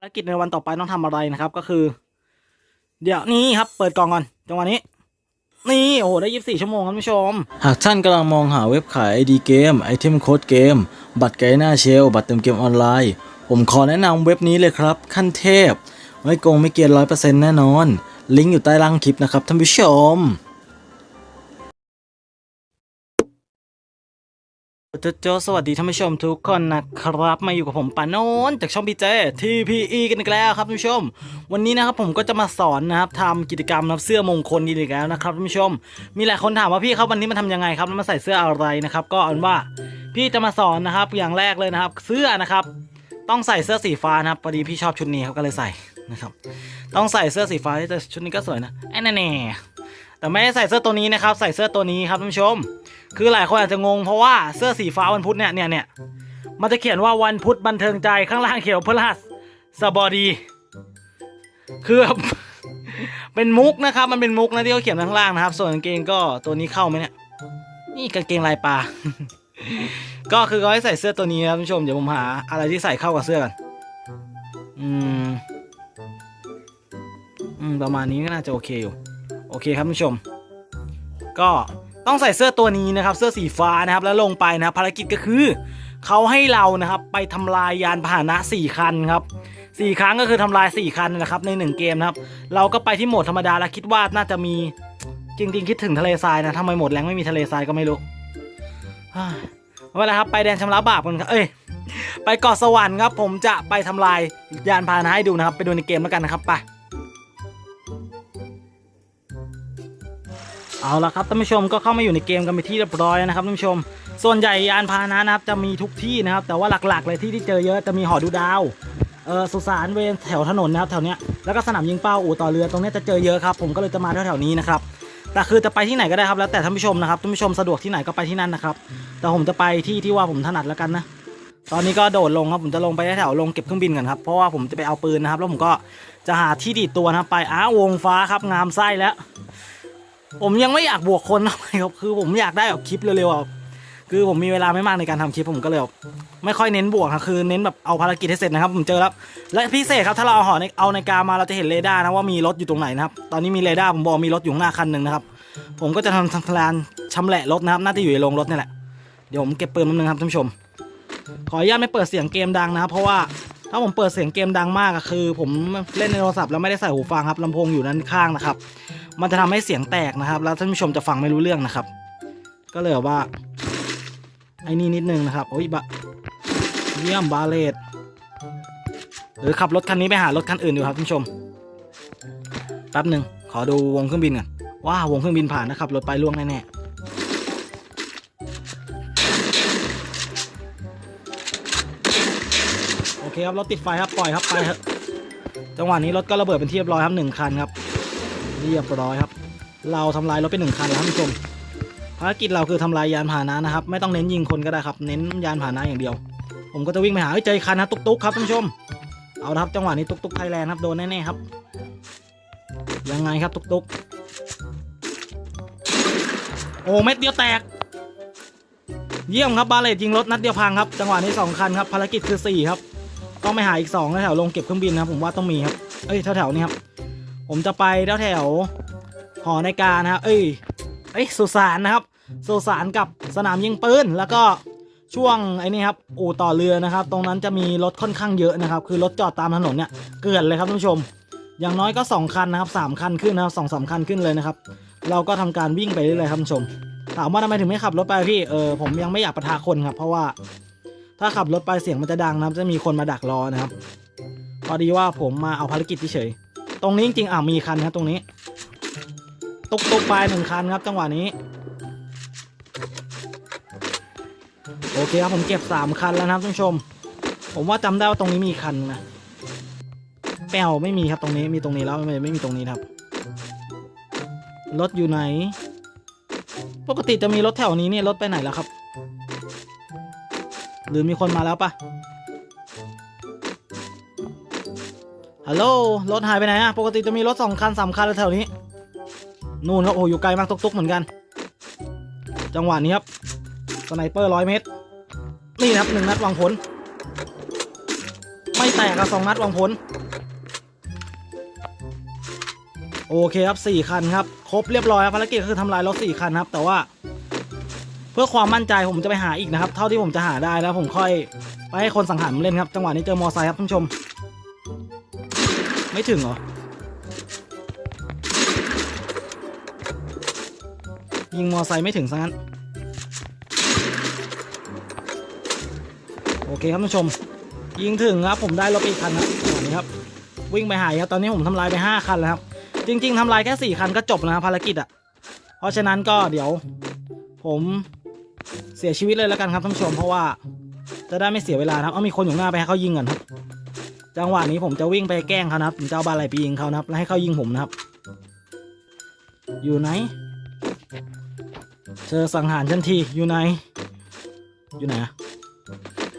ภารกิจในวันต่อไปต้องทำอะไรนะครับ ก็คือ เดี๋ยวนี้ครับ เปิดกล่องก่อนจังหวะนี้ นี่โอ้โหได้ยี่สิบสี่ชั่วโมงครับท่านผู้ชม หากท่านกำลังมองหาเว็บขาย ID เกมไอเทมโค้ดเกม บัตรไกด์หน้าเชล บัตรเติมเกมออนไลน์ ผมขอแนะนำเว็บนี้เลยครับ ขั้นเทพ ไม่โกงไม่เกียนร้อยเปอร์เซ็นต์แน่นอน ลิงก์อยู่ใต้ล่างคลิปนะครับท่านผู้ชม จโจสวัสดีท่านผู้ชมทุกคนนะครับ มาอยู่กับผมปานนจากช่องพีเจ TPE กันอีกแล้วครับท่านผู้ชม วันนี้นะครับผมก็จะมาสอนนะครับทำกิจกรรมนับเสื้อมงคลอีกแล้วนะครับท่านผู้ชม มีหลายคนถามว่าพี่ครับวันนี้มาทำยังไงครับแล้วมาใส่เสื้ออะไรนะครับ ก็อาเป็นว่าพี่จะมาสอนนะครับอย่างแรกเลยนะครับ เสื้อนะครับ ต้องใส่เสื้อสีฟ้านะครับพอดีพี่ชอบชุดนี้ครับก็เลยใส่นะครับ ต้องใส่เสื้อสีฟ้าแต่ชุดนี้ก็สวยนะไอ้นั่นแน่ แต่ไม่ได้ใส่เสื้อตัวนี้นะครับ ใส่เสื้อตัวนี้ครับท่านผู้ชม คือหลายคนอาจจะงงเพราะว่าเสื้อสีฟ้าวันพุธเนี่ยเนี่ยเนี่ยมันจะเขียนว่าวันพุธบันเทิงใจข้างล่างเขียวพฤหัสสบดีคือเป็นมุกนะครับ มันเป็นมุกนะที่เขาเขียนข้างล่างนะครับ ส่วนกางเกงก็ตัวนี้เข้าไหมเนี่ย นี่กางเกงลายปลา ก็คือเขาให้ใส่เสื้อตัวนี้ครับท่านผู้ชมเดี๋ยวผมหา อะไรที่ใส่เข้ากับเสื้อกัน อืม อืม ประมาณนี้ก็น่าจะโอเคอยู่ เคครับผู้ชม ก็ต้องใส่เสื้อตัวนี้นะครับ เสื้อสีฟ้านะครับ แล้วลงไปนะครับภารกิจก็คือเขาให้เรานะครับไปทำลายยานพาหนะ 4 คันครับสี่ครั้งก็คือทำลาย 4 คันนะครับใน 1 เกมนะครับ เราก็ไปที่โหมดธรรมดาแล้วคิดว่าน่าจะมีจริง ๆ คิดถึงทะเลทรายนะทำไมโหมดแรงไม่มีทะเลทรายก็ไม่รู้เฮ้ยไม่เป็นไรครับไปแดนชำระบาปกันครับเอ้ยไปเกาะสวรรค์ครับผมจะไปทำลายยานพาหนะให้ดูนะครับ ไปดูในเกมแล้วกันนะครับไป เอาละครับท่านผู้ชมก็เข้ามาอยู่ในเกมกันไปที่เรียบร้อยนะครับท่านผู้ชม ส่วนใหญ่ยานพาหนะนะครับจะมีทุกที่นะครับ แต่ว่าหลักๆเลยที่ที่เจอเยอะจะมีหอดูดาวเออสุสานเวรแถวถนนนะครับแถวเนี้ยแล้วก็สนามยิงเป้าอู่ต่อเรือตรงเนี้ยจะเจอเยอะครับผมก็เลยจะมาแถวๆนี้นะครับแต่คือจะไปที่ไหนก็ได้ครับแล้วแต่ท่านผู้ชมนะครับท่านผู้ชมสะดวกที่ไหนก็ไปที่นั่นนะครับแต่ผมจะไปที่ที่ว่าผมถนัดแล้วกันนะตอนนี้ก็โดดลงครับผมจะลงไปแถวลงเก็บเครื่องบินกันครับเพราะว่าผมจะไปเอาปืนนะครับ แล้วผมก็จะหาที่ดีดตัวนะไปอ้าวงฟ้าครับงามไส้แล้ว ผมยังไม่อยากบวกคนนะครับคือผมอยากได้แบบคลิปเร็วๆอะคือผมมีเวลาไม่มากในการทำคลิปผมก็เลยแบบไม่ค่อยเน้นบวกนะคือเน้นแบบเอาภารกิจให้เสร็จนะครับ ผมเจอแล้ว และพิเศษครับถ้าเราเอาหอในเอาในกามาเราจะเห็นเรดาร์นะว่ามีรถอยู่ตรงไหนนะครับตอนนี้มีเรดาร์ผมบอกมีรถอยู่หน้าคันหนึ่งนะครับ ผมก็จะทำทำลานชำแหละรถนะครับ น่าจะอยู่ในโรงรถนี่แหละเดี๋ยวผมเก็บปืนแป๊บนึงครับท่านผู้ชม ขออนุญาตไม่เปิดเสียงเกมดังนะครับ เพราะว่าถ้าผมเปิดเสียงเกมดังมากอะคือ ผมเล่นในโทรศัพท์แล้วไม่ได้ใส่หูฟังครับลำโพงอยู่ด้นข้างนะครับ มันจะทำให้เสียงแตกนะครับ แล้วท่านผู้ชมจะฟังไม่รู้เรื่องนะครับ ก็เลยว่า ไอ้นี่นิดนึงนะครับ โอ้ยบะเยี่ยมบาเลตหรือขับรถคันนี้ไปหารถคันอื่นดูครับท่านผู้ชม แป๊บหนึ่งขอดูวงเครื่องบินก่อนว้าวงเครื่องบินผ่านนะครับรถไปล่วงแน่ๆโอเคครับรถติดไฟครับปล่อยครับไปเถอะจังหวะนี้รถก็ระเบิดเป็นที่เรียบร้อยครับหนึ่งคันครับ เรียบร้อยครับ เราทำลายรถไปหนึ่งคันแล้วท่านผู้ชมภารกิจเราคือทำลายยานพาหนะนะครับ ไม่ต้องเน้นยิงคนก็ได้ครับ เน้นยานพาหนะอย่างเดียว ผมก็จะวิ่งไปหาเจออกคันนะตุ๊กตุ๊กครับท่านผู้ชม เอาครับจังหวะนี้ตุ๊กตุ๊กไทยแลนด์ครับโดนแน่ๆครับยังไงครับตุ๊กตุ๊กโอ้เม็ดเดียวแตก เยี่ยมครับบาเลตยิงรถนัดเดียวพังครับจังหวะนี้สองคันครับภารกิจคือสี่ครับต้องไปหาอีกสองแถวลงเก็บเครื่องบินนะครับผมว่าต้องมีครับเอ้ยแถวๆนี้ครับ ผมจะไปแถวแถวหอในการนะครับ เอ้ย เอ้ยสุสานนะครับ สุสานกับสนามยิงปืน แล้วก็ช่วงไอ้นี่ครับ อู่ต่อเรือนะครับ ตรงนั้นจะมีรถค่อนข้างเยอะนะครับ คือรถจอดตามถนนเนี่ย เกลื่อนเลยครับท่านผู้ชม อย่างน้อยก็ 2 คันนะครับสามคันขึ้นนะครับสองสามคันขึ้นเลยนะครับ เราก็ทำการวิ่งไปเรื่อยๆครับท่านผู้ชม ถามว่าทำไมถึงไม่ขับรถไปพี่ เออผมยังไม่อยากประทะคนครับ เพราะว่าถ้าขับรถไปเสียงมันจะดังนะครับ จะมีคนมาดักรอนะครับ พอดีว่าผมมาเอาภารกิจเฉย ตรงนี้จริงๆอะมีคันครับตรงนี้ตุกตุกไปหนึ่งคันครับจังหวะนี้ โอเคครับผมเก็บสามคันแล้วนะครับท่านผู้ชม ผมว่าจำได้ว่าตรงนี้มีคันนะแปวไม่มีครับตรงนี้มีตรงนี้แล้วไม่ไม่มีตรงนี้ครับรถอยู่ไหน ปกติจะมีรถแถวนี้เนี่ยรถไปไหนแล้วครับ หรือมีคนมาแล้วปะ ฮัลโหล รถหายไปไหนอะปกติจะมีรถสองคันสามคันแถวนี้ นู่นครับ โอ้อยู่ไกลมากตุกๆเหมือนกัน จังหวะนี้ครับ สไนเปอร์ร้อยเมตร นี่นะครับหนึ่งนัดวางผล ไม่ไม่แตกอะสองนัดวางผล โอเคครับสี่คันครับ ครบเรียบร้อยครับภารกิจก็คือทำลายรถสี่คันครับ แต่ว่า เพื่อความมั่นใจผมจะไปหาอีกนะครับ เท่าที่ผมจะหาได้แล้วผมค่อย ไปให้คนสังหารมาเล่นครับ จังหวะนี้เจอมอไซค์ครับท่านผู้ชม ไม่ถึงเหรอ ยิงมอไซค์ไม่ถึงซะงั้น โอเคครับท่านผู้ชม ยิงถึงครับผมได้รถอีกคันครับจังหวะนี้ครับ วิ่งไปหายครับตอนนี้ผมทำลายไป 5 คันแล้วครับ จริง ๆทำลายแค่ 4 คันก็จบแล้วนะครับภารกิจอะ เพราะฉะนั้นก็เดี๋ยว ผมเสียชีวิตเลยแล้วกันครับท่านผู้ชมเพราะว่าจะได้ไม่เสียเวลาครับ เอามีคนอยู่หน้าไปให้เขายิงก่อนครับ จังหวะนี้ผมจะวิ่งไปแกล้งเขานะครับผมจะเอาบาอะไรไปยิงเขานะครับแล้วให้เขายิงผมนะครับ อยู่ไหนเธอสังหารฉันทีอยู่ไหน อยู่ไหนอะ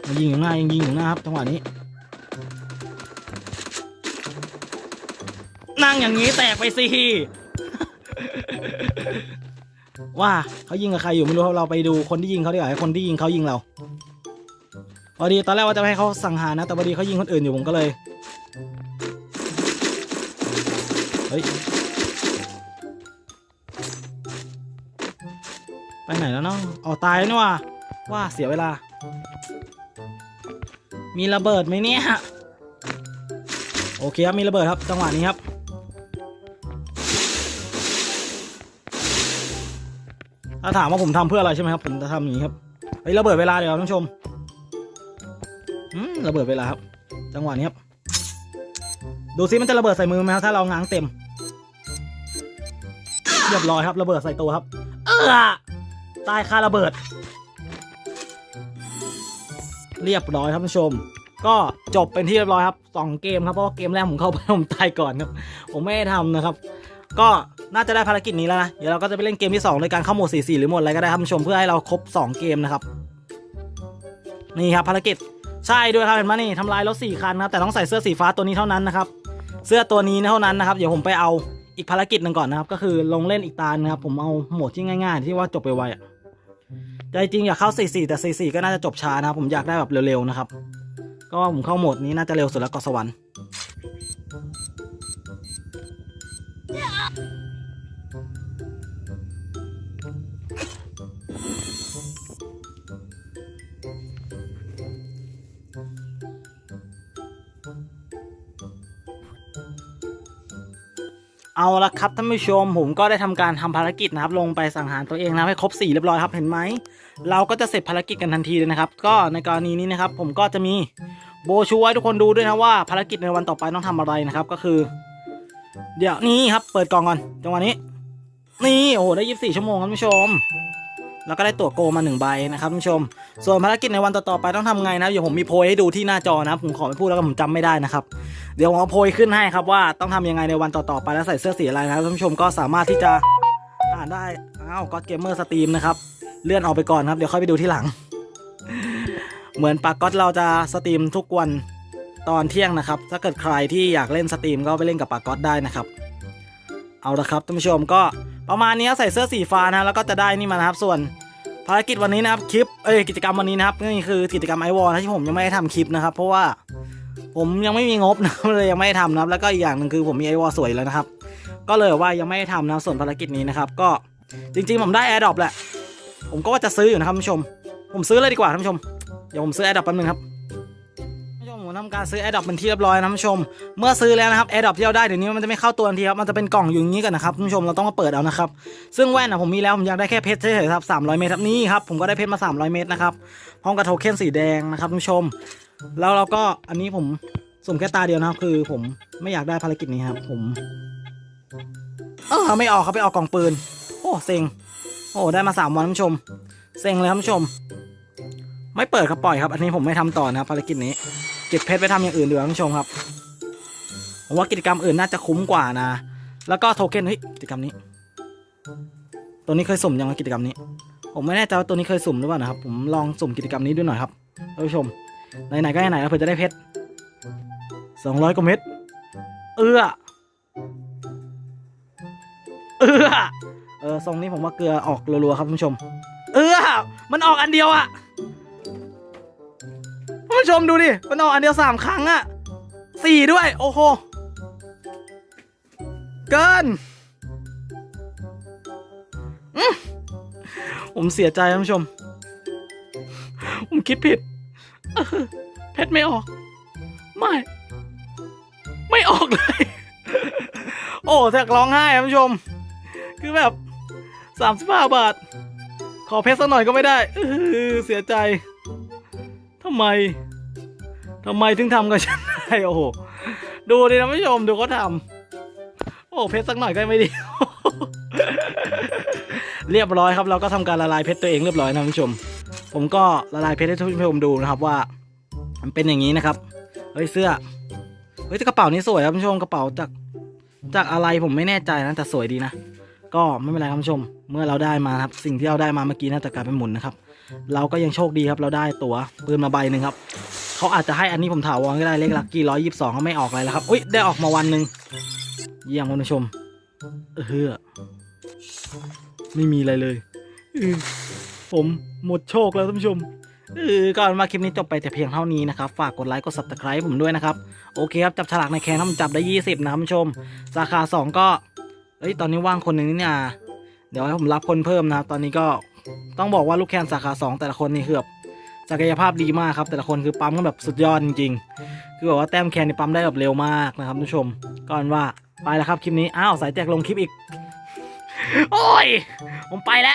มันยิงอยู่หน้ายังยิงอยู่หน้าครับจังหวะนี้นั่งอย่างนี้แตกไปสิว่าเขายิงกับใครอยู่ไม่รู้เราไปดูคนที่ยิงเขาดีกว่าคนที่ยิงเขายิงเรา พอดีตอนแรกว่าจะให้เขาสังหารนะ แต่พอดีเขายิงคนอื่นอยู่ผมก็เลย เฮ้ย ไปไหนแล้วเนาะออตายแล้วนี่ว่าว่าเสียเวลา มีระเบิดไหมเนี่ย โอเคครับ มีระเบิดครับ จังหวะนี้ครับถ้าถามว่าผมทำเพื่ออะไรใช่ไหมครับ ผมจะทำอย่างนี้ครับเฮ้ระเบิดเวลาเดี๋ยวท่านผู้ชม อืมระเบิดเวลาครับ จังหวะนี้ครับ ดูซิมันจะระเบิดใส่มือไหมครับถ้าเราง้างเต็มเรียบร้อยครับระเบิดใส่ตัวครับ เออตายคาระเบิด เรียบร้อยครับท่านผู้ชม ก็จบเป็นที่เรียบร้อยครับสองเกมครับเพราะว่าเกมแรกผมเข้าไปผมตายก่อนครับ ผมไม่ได้ทำนะครับ ก็น่าจะได้ภารกิจนี้แล้วนะเดี๋ยวเราก็จะไปเล่นเกมที่2โดยการเข้าโหมด4-4หรือโหมดอะไรก็ได้ครับท่านผู้ชมเพื่อให้เราครบ 2 เกมนะครับ นี่ครับภารกิจ ใช่ด้วยครับเห็นไหมนี่ทำลายรถ4คันนะครับแต่ต้องใส่เสื้อสีฟ้าตัวนี้เท่านั้นนะครับเสื้อตัวนี้เท่านั้นนะครับเดี๋ยวผมไปเอาอีกภารกิจหนึ่งก่อนนะครับก็คือลงเล่นอีกตานะครับผมเอาโหมดที่ง่าย ๆ ที่ว่าจบไปไวอะใจจริงอยากเข้า 4-4 แต่ 4-4 ก็น่าจะจบช้านะครับผมอยากได้แบบเร็วๆนะครับ ก็ผมเข้าโหมดนี้น่าจะเร็วสุดแล้วก็สวรรค์ เอาละครับท่านผู้ชมผมก็ได้ทำการทำภารกิจนะครับลงไปสังหารตัวเองนะให้ครบ4เรียบร้อยครับเห็นไหมเราก็จะเสร็จภารกิจกันทันทีเลยนะครับ ก็ในกรณีนี้นะครับ ผมก็จะมีโบชูไว้ทุกคนดูด้วยนะว่าภารกิจในวันต่อไปต้องทำอะไรนะครับก็คือ เดี๋ยวนี้ครับเปิดกล่องก่อนจังหวะนี้ นี่โอ้โหได้ยีิบสี่ชั่วโมงครับท่านผู้ชม แล้วก็ได้ตั๋วโกมาหนึ่งใบนะครับท่านผู้ชม ส่วนภารกิจในวันต่อๆไปต้องทำไงนะเดี๋ยวผมมีโพยให้ดูที่หน้าจอนะผมขอไม่พูดแล้วก็ผมจำไม่ได้นะครับเดี๋ยวผมเอาโพยขึ้นให้ครับว่าต้องทำยังไงในวันต่อๆไปแล้วใส่เสื้อสีอะไรนะท่านผู้ชมก็สามารถที่จะอ่านได้อ้าวก็เกมเมอร์สตรีมนะครับเลื่อนออกไปก่อนครับเดี๋ยวค่อยไปดูที่หลัง เหมือนปากก๊อตเราจะสตรีมทุกวันตอนเที่ยงนะครับ ถ้าเกิดใครที่อยากเล่นสตรีมก็ไปเล่นกับปากก๊อตได้นะครับ เอาละครับท่านผู้ชมก็ ประมาณนี้ใส่เสื้อสีฟ้านะแล้วก็จะได้นี่มานะครับส่วนภารกิจวันนี้นะครับคลิปเอ้ยกิจกรรมวันนี้นะครับนี่คือกิจกรรมไอวอลนะที่ผมยังไม่ได้ทำคลิปนะครับ เพราะว่าผมยังไม่มีงบนะเลยยังไม่ได้ทำนะครับ แล้วก็อีกอย่างหนึ่งคือผมมีไอวอลสวยแล้วนะครับ ก็เลยว่ายังไม่ได้ทำนะครับส่วนภารกิจนี้นะครับ ก็จริง ๆ ผมได้แอร์ดรอปแหละ ผมก็ว่าจะซื้ออยู่นะครับท่านผู้ชม ผมซื้อเลยดีกว่าท่านผู้ชมเดี๋ยวผมซื้อแอร์ดรอปแป๊บนึงครับ ท่านผู้ชมผมทำการซื้อแอร์ดรอปเป็นที่เรียบร้อยนะท่านผู้ชม เมื่อซื้อแล้วนะครับแอร์ดรอปที่เราได้เดี๋ยวนี้มันจะไม่เข้าตัวทันทีครับ มันจะเป็นกล่องอยู่อย่างนี้กันนะครับท่านผู้ชม เราต้องมาเปิดเอานะครับ ซึ่งแว่นนะผมมีแล้ว ผมอยากได้แค่เพชรเฉยๆครับ300 เมตรครับนี่ครับ ผมก็ได้เพชรมา 300 เมตรนะครับ พร้อมกับโทเค็นสีแดงนะครับท่านผู้ชม แล้วเราก็อันนี้ผมสุ่มแค่ตาเดียวนะครับ คือผมไม่อยากได้ภารกิจนี้ครับ ผมเออไม่ออกครับไปออกกล่องปืน โอ้เซ็ง โอ้ได้มาสามวันท่านผู้ชม เซ็งเลยท่านผู้ชม ไม่เปิดครับปล่อยครับ อันนี้ผมไม่ทำต่อนะครับภารกิจนี้ เก็บเพชรไปทำอย่างอื่นดีกว่าท่านผู้ชมครับผมว่ากิจกรรมอื่นน่าจะคุ้มกว่านะ แล้วก็โทเค็นเฮ้ยกิจกรรมนี้ ตัวนี้เคยสุ่มยังไงกิจกรรมนี้ ผมไม่แน่ใจว่าตัวนี้เคยสุ่มหรือเปล่านะครับ ผมลองสุ่มกิจกรรมนี้ดูหน่อยครับท่านผู้ชมไหนๆก็ไหนๆแล้วเผื่อจะได้เพชรสองร้อยกว่าเม็ดเอื้อเอื้อเออทรงนี้ผมว่าเกลือออกรัวๆครับท่านผู้ชม เอื้อมันออกอันเดียวอะ ผู้ชมดูดิ มันออกอันเดียวสามครั้งอะสี่ด้วย โอ้โห เกินผมเสียใจท่านผู้ชม ผมคิดผิด เพชรไม่ออก ไม่ ไม่ออกเลย โอ้แทกร้องไห้ท่านผู้ชม คือแบบสามสิบห้าบาท ขอเพชรสักหน่อยก็ไม่ได้เสียใจทำไม ทำไมถึงทำกับฉันได้โอ้โหดูดินะผู้ชมดูเขาทำโอ้เพชรสักหน่อยก็ไม่ดี เรียบร้อยครับ เราก็ทำการละลายเพชรตัวเองเรียบร้อยนะผู้ชม ผมก็ละลายเพชรให้ท่านผู้ชมดูนะครับว่า มันเป็นอย่างนี้นะครับเฮ้ยเสื้อเฮ้ยกระเป๋านี้สวยครับผู้ชมกระเป๋าจากจากอะไรผมไม่แน่ใจนะแต่สวยดีนะก็ไม่เป็นไรครับผู้ชม เมื่อเราได้มาครับสิ่งที่เราได้มาเมื่อกี้น่าจะกลายเป็นหมุนนะครับ เราก็ยังโชคดีครับเราได้ตั๋วปืนมาใบหนึ่งครับ เขาอาจจะให้อันนี้ผมถาวรก็ได้เลขลักกี้ร้อยยี่สิบสองก็ไม่ออกอะไรแล้วครับอุ้ยได้ออกมาวันหนึ่งเยี่ยมคุณผู้ชมเออไม่มีอะไรเลยผมหมดโชคแล้วท่านผู้ชมเออก่อนมาคลิปนี้จบไปแต่เพียงเท่านี้นะครับ ฝากกดไลค์กด subscribe ผมด้วยนะครับ โอเคครับ จับฉลากในแคนถ้ามันจับได้ 20 นะครับคุณผู้ชม สาขา 2 ก็เอ้ยตอนนี้ว่างคนหนึ่งนี่เนี่ยเดี๋ยวให้ผมรับคนเพิ่มนะครับ ตอนนี้ก็ต้องบอกว่าลูกแคนสาขา 2 แต่ละคนนี่คือบ ศักยภาพดีมากครับ แต่ละคนคือปั๊มกันแบบสุดยอดจริงๆ คือแบบว่าแต้มแคนนี่ปั๊มได้แบบเร็วมากนะครับทุกผู้ชมก่อนว่าไปแล้วครับคลิปนี้ อ้าว สายแจกลงคลิปอีก โอ้ย ผมไปแล้ว